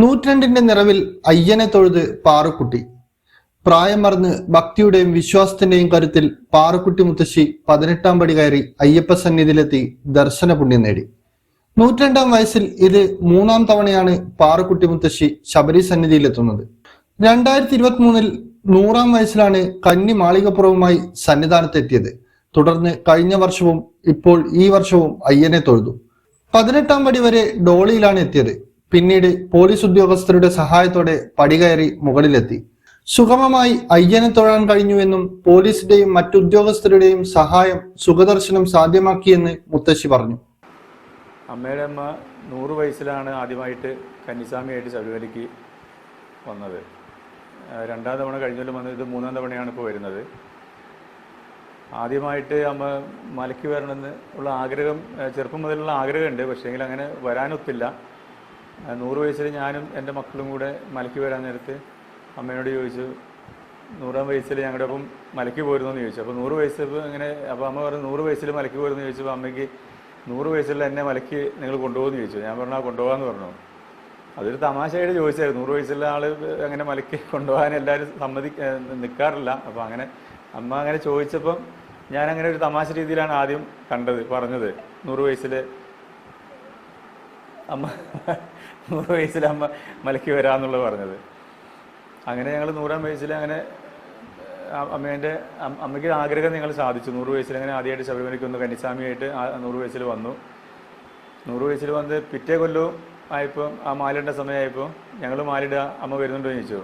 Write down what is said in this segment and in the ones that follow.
നൂറ്റാണ്ടിന്റെ നിറവിൽ അയ്യനെ തൊഴുത് പാറുക്കുട്ടി. പ്രായം മറന്ന് ഭക്തിയുടെയും വിശ്വാസത്തിന്റെയും കരുത്തിൽ പാറുക്കുട്ടി മുത്തശ്ശി പതിനെട്ടാം പടി കയറി അയ്യപ്പ സന്നിധിയിലെത്തി ദർശന പുണ്യം നേടി. നൂറ്റാണ്ടാം വയസ്സിൽ ഇത് മൂന്നാം തവണയാണ് പാറുക്കുട്ടി മുത്തശ്ശി ശബരി സന്നിധിയിലെത്തുന്നത്. രണ്ടായിരത്തി ഇരുപത്തി മൂന്നിൽ നൂറാം വയസ്സിലാണ് കന്നി മാളികപ്പുറവുമായി സന്നിധാനത്തെത്തിയത്. തുടർന്ന് കഴിഞ്ഞ വർഷവും ഇപ്പോൾ ഈ വർഷവും അയ്യനെ തൊഴുതു. പതിനെട്ടാം പടി വരെ ഡോളിയിലാണ് എത്തിയത്. പിന്നീട് പോലീസ് ഉദ്യോഗസ്ഥരുടെ സഹായത്തോടെ പടികയറി മുകളിലെത്തി. സുഗമമായി അയ്യനെ തൊഴാൻ കഴിഞ്ഞുവെന്നും പോലീസിന്റെയും മറ്റുദ്യോഗസ്ഥരുടെയും സഹായം സുഖദർശനം സാധ്യമാക്കിയെന്ന് മുത്തശ്ശി പറഞ്ഞു. അമ്മയുടെ അമ്മ നൂറ് വയസ്സിലാണ് ആദ്യമായിട്ട് കന്നിസ്വാമിയായിട്ട് ശബരിമലയ്ക്ക് വന്നത്. രണ്ടാം തവണ കഴിഞ്ഞാലും വന്നത് ഇത് മൂന്നാം തവണയാണ് ഇപ്പോൾ വരുന്നത്. ആദ്യമായിട്ട് അമ്മ മലയ്ക്ക് വരണമെന്ന് ഉള്ള ആഗ്രഹം ചെറുപ്പം മുതലുള്ള ആഗ്രഹമുണ്ട്. പക്ഷേങ്കിൽ അങ്ങനെ വരാനൊത്തില്ല. നൂറ് വയസ്സിൽ ഞാനും എന്റെ മക്കളും കൂടെ മലയ്ക്ക് വരാൻ നേരത്ത് അമ്മയോട് ചോദിച്ചു നൂറാം വയസ്സിൽ ഞങ്ങളുടെ ഒപ്പം മലയ്ക്ക് പോയിരുന്നു എന്ന് ചോദിച്ചു. അപ്പോൾ നൂറ് വയസ്സ് ഇങ്ങനെ അങ്ങനെ അപ്പോൾ അമ്മ പറഞ്ഞു നൂറ് വയസ്സിൽ മലയ്ക്ക് പോയിരുന്നു ചോദിച്ചപ്പോൾ അമ്മയ്ക്ക് നൂറ് വയസ്സിൽ എന്നെ മലയ്ക്ക് നിങ്ങൾ കൊണ്ടുപോകുമെന്ന് ചോദിച്ചു. ഞാൻ പറഞ്ഞു കൊണ്ടുപോകാമെന്ന് പറഞ്ഞു. അതൊരു തമാശയായിട്ട് ചോദിച്ചായിരുന്നു. നൂറ് വയസ്സുള്ള ആൾ അങ്ങനെ മലക്കി കൊണ്ടുപോകാൻ എല്ലാവരും സമ്മതി നിൽക്കാറില്ല അപ്പോൾ അങ്ങനെ അമ്മ അങ്ങനെ ചോദിച്ചപ്പം ഞാൻ അങ്ങനെ ഒരു തമാശ രീതിയിലാണ് ആദ്യം കണ്ടത് പറഞ്ഞത്. നൂറ് വയസ്സിൽ അമ്മ നൂറ് വയസ്സിൽ അമ്മ മലക്കി വരാമെന്നുള്ളത് പറഞ്ഞത്. അങ്ങനെ ഞങ്ങൾ നൂറാം വയസ്സിൽ അങ്ങനെ അമ്മേന്റെ അമ്മയ്ക്ക് ആഗ്രഹം ഞങ്ങൾ സാധിച്ചു. നൂറ് വയസ്സിൽ അങ്ങനെ ആദ്യമായിട്ട് ശബരിമലയ്ക്ക് വന്നു. കന്നിസ്വാമിയായിട്ട് നൂറ് വയസ്സിൽ വന്നു. നൂറ് വയസ്സിൽ വന്ന് പിറ്റേ കൊല്ലവും ആയപ്പോൾ ആ മാലിടേണ്ട സമയമായപ്പോൾ ഞങ്ങൾ മാലിടുക അമ്മ വരുന്നുണ്ടോ എന്ന് ചോദിച്ചു.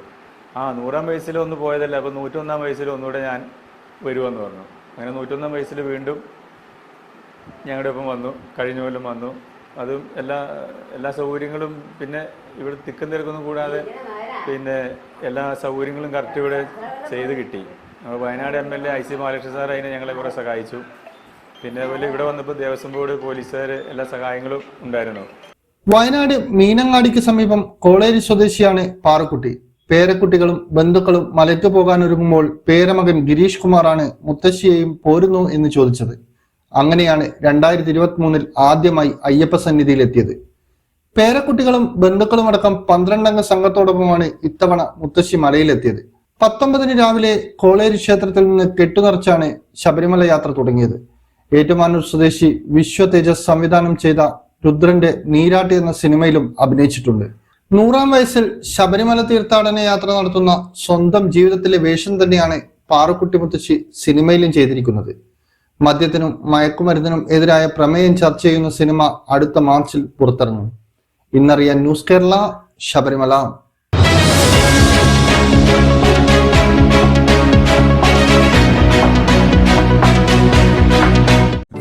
ആ നൂറാം വയസ്സിൽ ഒന്ന് പോയതല്ല അപ്പോൾ നൂറ്റൊന്നാം വയസ്സിൽ ഒന്നുകൂടെ ഞാൻ വരുമെന്ന് പറഞ്ഞു. അങ്ങനെ നൂറ്റൊന്നാം വയസ്സിൽ വീണ്ടും ഞങ്ങളുടെ ഒപ്പം വന്നു കഴിഞ്ഞ കൊല്ലം വന്നു. അതും എല്ലാ എല്ലാ സൗകര്യങ്ങളും പിന്നെ ഇവിടെ തിക്കും തിരക്കൊന്നും കൂടാതെ പിന്നെ എല്ലാ സൗകര്യങ്ങളും കറക്റ്റ് ഇവിടെ ചെയ്ത് കിട്ടി. നമ്മൾ Wayanad M L A I C Balakrishna sir അതിനെ ഞങ്ങളെ കുറേ സഹായിച്ചു. പിന്നെ അതുപോലെ ഇവിടെ വന്നപ്പോൾ ദേവസ്വം ബോർഡ് പോലീസുകാർ എല്ലാ സഹായങ്ങളും ഉണ്ടായിരുന്നു. വയനാട് മീനങ്ങാടിക്ക് സമീപം കോളേരി സ്വദേശിയാണ് പാറക്കുട്ടി. പേരക്കുട്ടികളും ബന്ധുക്കളും മലയ്ക്ക് പോകാൻ ഒരുങ്ങുമ്പോൾ പേരമകൻ ഗിരീഷ് കുമാറാണ് മുത്തശ്ശിയെയും പോരുന്നു എന്ന് ചോദിച്ചത്. അങ്ങനെയാണ് രണ്ടായിരത്തി ഇരുപത്തി മൂന്നിൽ ആദ്യമായി അയ്യപ്പ സന്നിധിയിലെത്തിയത്. പേരക്കുട്ടികളും ബന്ധുക്കളും അടക്കം പന്ത്രണ്ടംഗ സംഘത്തോടൊപ്പമാണ് ഇത്തവണ മുത്തശ്ശി മലയിലെത്തിയത്. പത്തൊമ്പതിന് രാവിലെ കോളേരി ക്ഷേത്രത്തിൽ നിന്ന് കെട്ടുനിറച്ചാണ് ശബരിമല യാത്ര തുടങ്ങിയത്. ഏറ്റുമാനൂർ സ്വദേശി വിശ്വ തേജസ് സംവിധാനം ചെയ്ത രുദ്രന്റെ നീരാട്ട് എന്ന സിനിമയിലും അഭിനയിച്ചിട്ടുണ്ട്. നൂറാം വയസ്സിൽ ശബരിമല തീർത്ഥാടന യാത്ര നടത്തുന്ന സ്വന്തം ജീവിതത്തിലെ വേഷം തന്നെയാണ് പാറുക്കുട്ടി മുത്തശ്ശി സിനിമയിലും ചെയ്തിരിക്കുന്നത്. മദ്യത്തിനും മയക്കുമരുന്നിനും എതിരായ പ്രമേയം ചർച്ച ചെയ്യുന്ന സിനിമ അടുത്ത മാർച്ചിൽ പുറത്തിറങ്ങും. ഇന്നറിയാൻ ന്യൂസ് കേരള ശബരിമല.